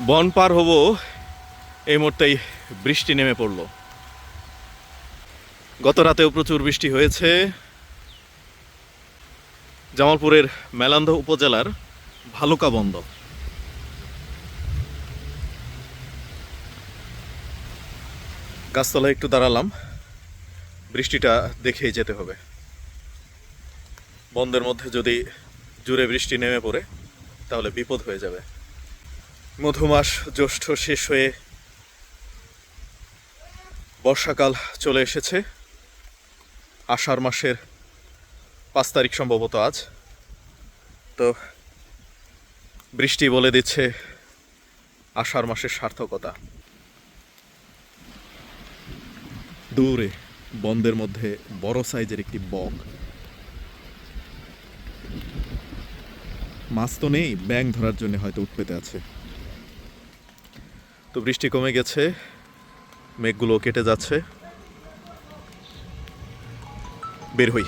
বন পার হব, এই মুহূর্তেই বৃষ্টি নেমে পড়ল। গত রাতেও প্রচুর বৃষ্টি হয়েছে। জামালপুরের মেলান্ধ উপজেলার ভালুকা বন্ধ গাছতলায় একটু দাঁড়ালাম। বৃষ্টিটা দেখেই যেতে হবে। বন্ধের মধ্যে যদি জুড়ে বৃষ্টি নেমে পড়ে, তাহলে বিপদ হয়ে যাবে। মধুমাস জ্যৈষ্ঠ শেষ হয়ে বর্ষাকাল চলে এসেছে। আষাঢ় মাসের পাঁচ তারিখ সম্ভবত আজ। তো বৃষ্টি বলে দিচ্ছে আষাঢ় মাসের সার্থকতা। দূরে বন্ধের মধ্যে বড় সাইজের একটি বক। মাছ তো নেই ব্যাং ধরার জন্য হয়তো উঠপেতে আছে। তো বৃষ্টি কমে গেছে মেঘগুলো কেটে যাচ্ছে। বের হই।